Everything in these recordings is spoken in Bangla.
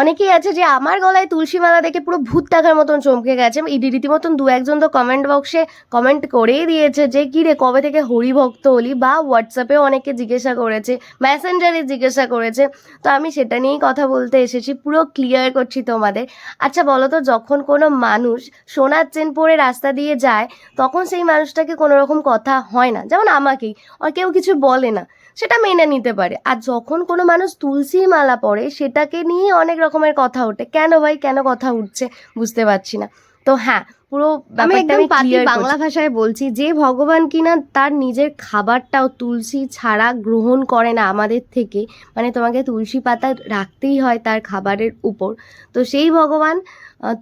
অনেকেই আছে যে আমার গলায় তুলসী মালা দেখে পুরো ভূত দেখার মতন চমকে গেছে। এই রীতিমতন দু একজন তো কমেন্ট বক্সে কমেন্ট করেই দিয়েছে যে, কি রে, কবে থেকে হরিভক্ত হলি? বা হোয়াটসঅ্যাপেও অনেকে জিজ্ঞাসা করেছে মেসেঞ্জারে জিজ্ঞাসা করেছে। তো আমি সেটা নিয়েই কথা বলতে এসেছি, পুরো ক্লিয়ার করছি তোমাদের। আচ্ছা বলো তো, যখন কোনো মানুষ সোনার চেন পরে রাস্তা দিয়ে যায়, তখন সেই মানুষটাকে কোনো রকম কথা হয় না। যেমন আমাকেই, আর কেউ কিছু বলে না, সেটা মেনে নিতে পারে। আর যখন কোনো মানুষ তুলসী মালা পরে, সেটাকে নিয়ে অনেক রকমের কথা ওঠে। কেন ভাই? কেন কথা উঠছে? বুঝতে পারছি না। তো হ্যাঁ পুরো আমি একদম পাতি বাংলা ভাষায় বলছি যে ভগবান কিনা তার নিজের খাবারটাও তুলসী ছাড়া গ্রহণ করে না আমাদের থেকে মানে তোমাকে তুলসী পাতা রাখতেই হয় তার খাবারের উপর। তো সেই ভগবান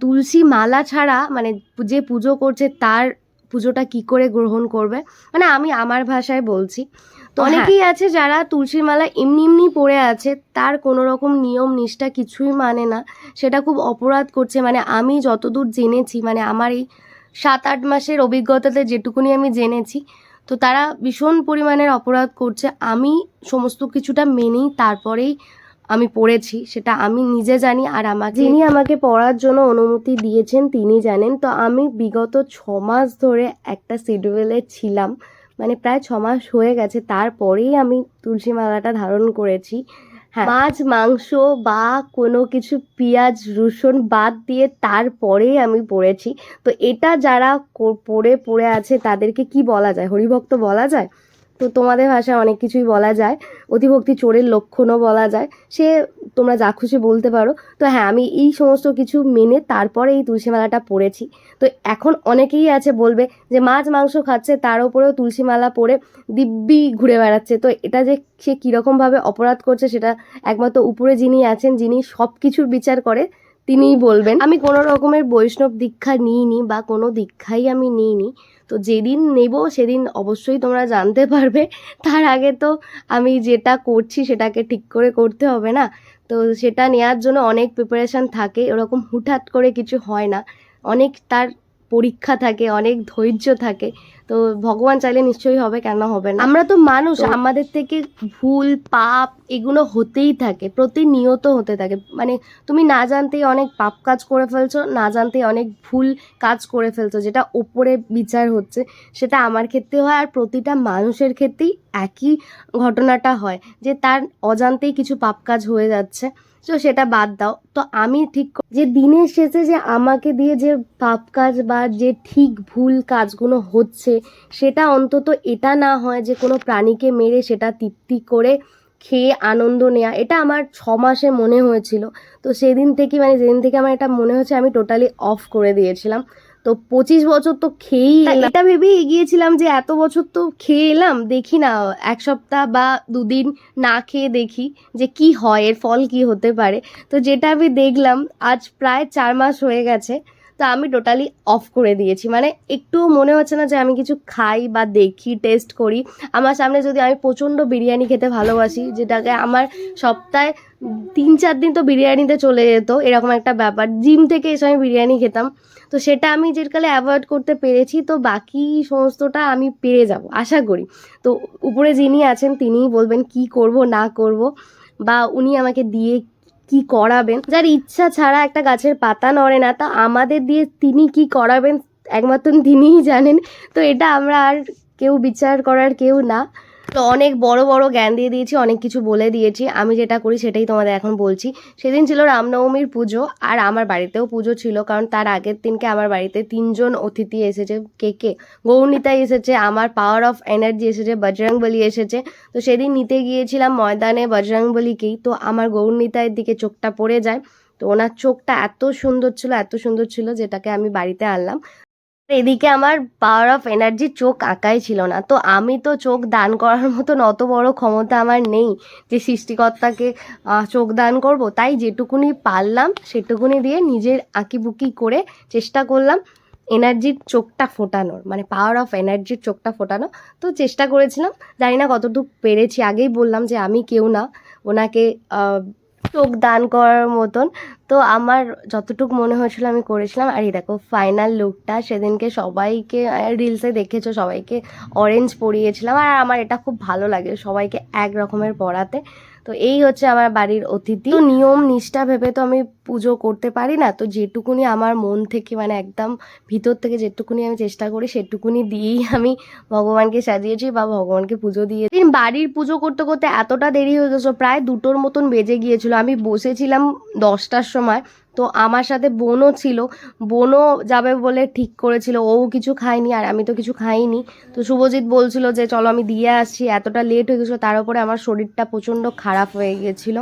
তুলসী মালা ছাড়া মানে যে পুজো করছে তার পুজোটা কি করে গ্রহণ করবে? মানে আমি আমার ভাষায় বলছি। অনেকেই আছে যারা তুলসী মালা এমনি এমনি পড়ে আছে তার কোনো রকম নিয়ম নিষ্ঠা কিছুই মানে না। সেটা খুব অপরাধ করছে। মানে আমি যতদূর জেনেছি মানে আমার এই সাত আট মাসের অভিজ্ঞতাতে যেটুকুনি আমি জেনেছি তো তারা ভীষণ পরিমাণের অপরাধ করছে। আমি সমস্ত কিছুটা মেনেই তারপরেই আমি পড়েছি সেটা আমি নিজে জানি। আর আমাকে যিনি আমাকে পড়ার জন্য অনুমতি দিয়েছেন তিনি জানেন। তো আমি বিগত ছ মাস ধরে একটা শিডিউলে ছিলাম। মানে প্রায় ছ মাস হয়ে গেছে তারপরেই আমি তুলসী মালাটা ধারণ করেছি। হ্যাঁ। মাছ মাংস বা কোনো কিছু পেঁয়াজ রসুন বাদ দিয়ে তারপরেই আমি পড়েছি। তো এটা যারা পড়ে পড়ে আছে তাদেরকে কি বলা যায়? হরিভক্ত বলা যায়? তো তোমাদের ভাষায় অনেক কিছুই বলা যায়। অতিভক্তি চোরের লক্ষণও বলা যায়। সে তোমরা যা খুশি বলতে পারো। তো হ্যাঁ আমি এই সমস্ত কিছু মেনে তারপরে এই তুলসী মালাটা পড়েছি তো এখন অনেকেই আছে বলবে যে, মাছ মাংস খাচ্ছে, তার উপরেও তুলসী মালা পরে দিব্যি ঘুরে বেড়াচ্ছে। তো এটা যে সে কীরকমভাবে অপরাধ করছে, সেটা একমাত্র উপরে যিনি আছেন, যিনি সব কিছুর বিচার করে তিনিই বলবেন, আমি কোনো রকমের বৈষ্ণব দীক্ষা নিইনি বা কোনো দীক্ষাই আমি নিইনি। তো যেদিন নেব সেদিন অবশ্যই তোমরা জানতে পারবে। তার আগে তো আমি যেটা করছি সেটাকে ঠিক করে করতে হবে না। তো সেটা নেওয়ার জন্য অনেক প্রিপারেশান থাকে। ওরকম হুটহাট করে কিছু হয় না। অনেক তার পরীক্ষা থাকে অনেক ধৈর্য থাকে। তো ভগবান চাইলে নিশ্চয়ই হবে কেন হবে না। আমরা তো মানুষ আমাদের থেকে ভুল পাপ এগুলো হতেই থাকে প্রতিনিয়ত হতে থাকে। মানে তুমি না জানতেই অনেক পাপ কাজ করে ফেলছো না জানতেই অনেক ভুল কাজ করে ফেলছো যেটা ওপরে বিচার হচ্ছে সেটা আমার ক্ষেত্রে হয় আর প্রতিটা মানুষের ক্ষেত্রেই একই ঘটনাটা হয় যে তার অজান্তেই কিছু পাপ কাজ হয়ে যাচ্ছে। তো সেটা বাদ দাও। তো আমি ঠিক যে দিনের শেষে যে আমাকে দিয়ে যে পাপ কাজ বা যে ঠিক ভুল কাজগুলো হচ্ছে, সেটা অন্তত এটা না হয় যে কোনো প্রাণীকে মেরে সেটা তৃপ্তি করে খেয়ে আনন্দ নেওয়া এটা আমার ছ মাসে মনে হয়েছিল। তো সেদিন থেকে মানে যেদিন থেকে আমার এটা মনে হয়েছে আমি টোটালি অফ করে দিয়েছিলাম। তো পঁচিশ বছর তো খেয়েই এটা ভেবেই এগিয়েছিলাম যে এত বছর তো খেয়ে এলাম দেখি না এক সপ্তাহ বা দুদিন না খেয়ে দেখি যে কি হয় এর ফল কি হতে পারে। তো যেটা আমি দেখলাম আজ প্রায় চার মাস হয়ে গেছে তো আমি টোটালি অফ করে দিয়েছি। মানে একটু মনে হচ্ছে না যে আমি কিছু খাই বা দেখি টেস্ট করি। আমার সামনে যদি আমি প্রচণ্ড বিরিয়ানি খেতে ভালোবাসি যেটাকে আমার সপ্তাহে তিন চার দিন তো বিরিয়ানিতে চলে যেত, এরকম একটা ব্যাপার। জিম থেকে এসে আমি বিরিয়ানি খেতাম। তো সেটা আমি যেকালে অ্যাভয়েড করতে পেরেছি, তো বাকি সমস্তটা আমি পেরে যাব, আশা করি। তো উপরে যিনি আছেন, তিনিই বলবেন কি করব, না করব, বা উনি আমাকে দিয়ে কি করাবেন। যার ইচ্ছা ছাড়া একটা গাছের পাতা নড়ে না, তা আমাদের দিয়ে তিনি কি করাবেন, একমাত্র তিনিই জানেন। তো এটা আমরা আর কেউ বিচার করার কেউ না। তো অনেক বড় বড় জ্ঞান দিয়ে দিয়েছি, অনেক কিছু বলে দিয়েছি। আমি যেটা করি সেটাই তোমাদের এখন বলছি। সেদিন ছিল রামনবমীর পুজো আর আমার বাড়িতেও পুজো ছিল, কারণ তার আগের দিনকে আমার বাড়িতে তিনজন অতিথি এসেছে। কে কে? গৌরনীতাই এসেছে, আমার পাওয়ার অফ এনার্জি এসেছে বজরংবলী এসেছে। তো সেদিন নিতে গিয়েছিলাম ময়দানে বজরংবলীকেই তো আমার গৌরনীতায়ের দিকে চোখটা পড়ে যায়। তো ওনার চোখটা এত সুন্দর ছিল, এত সুন্দর ছিল যেটাকে আমি বাড়িতে আনলাম। এদিকে আমার পাওয়ার অফ এনার্জি চোখ আঁকাই ছিল না। তো আমি তো চোখ দান করার মতন অত বড় ক্ষমতা আমার নেই যে সৃষ্টিকর্তাকে চোখ দান করব। তাই যেটুকুনি পারলাম সেটুকুনি দিয়ে নিজের আঁকিবুকি করে চেষ্টা করলাম এনার্জির চোখটা ফোটানোর মানে পাওয়ার অফ এনার্জির চোখটা ফোটানো। তো চেষ্টা করেছিলাম, জানি না কতটুকু পেরেছি। আগেই বললাম যে আমি কেউ না, ওনাকে চোখ দান করার মতন। তো আমার যতটুকু মনে হয়েছিল আমি করেছিলাম। আর এই দেখো ফাইনাল লুকটা সেদিনকে সবাইকে রিলসে দেখেছ, সবাইকে অরেঞ্জ পরিয়েছিলাম। আর আমার এটা খুব ভালো লাগে সবাইকে এক রকমের পরাতে। তো এই হচ্ছে আমার বাড়ির অতিথি। নিয়ম নিষ্ঠা ভেবে তো আমি পুজো করতে পারি না। তো যেটুকুনি আমার মন থেকে মানে একদম ভিতর থেকে যেটুকুনি আমি চেষ্টা করি, সেটুকুনি দিয়েই আমি ভগবানকে সাজিয়েছি বা ভগবানকে পুজো দিয়েছি। বাড়ির পুজো করতে করতে এতটা দেরি হয়ে গেছে, প্রায় দুটোর মতন বেজে গিয়েছিল। আমি বসেছিলাম দশটার সময়। তো আমার সাথে বোনও ছিল। বোনও যাবে বলে ঠিক করেছিল, ও কিছু খায়নি আর আমি তো কিছু খাইনি। তো শুভজিৎ বলছিল যে, চলো আমি দিয়ে আসছি, এতটা লেট হয়ে গেছিল, তার উপরে আমার শরীরটা প্রচণ্ড খারাপ হয়ে গিয়েছিল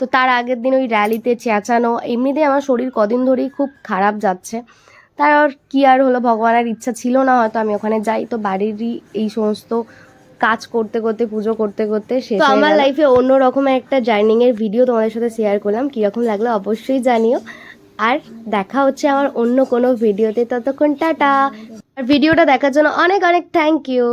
তো তার আগের দিন ওই র্যালিতে চেঁচানো, এমনিতেই আমার শরীর কদিন ধরেই খুব খারাপ যাচ্ছে। তার কি আর হলো, ভগবানের ইচ্ছা ছিল না, হয়তো আমি ওখানে যাই। তো বাড়িরই এই সমস্ত কাজ করতে করতে পুজো করতে করতে শেষ তো আমার লাইফে অন্য রকম একটা জার্নিং এর ভিডিও তোমাদের সাথে শেয়ার করলাম। কীরকম লাগল অবশ্যই জানিও। আর দেখা হচ্ছে আমার অন্য কোনো ভিডিওতে ততক্ষণ টাটা। আর ভিডিওটা দেখার জন্য অনেক অনেক থ্যাংক ইউ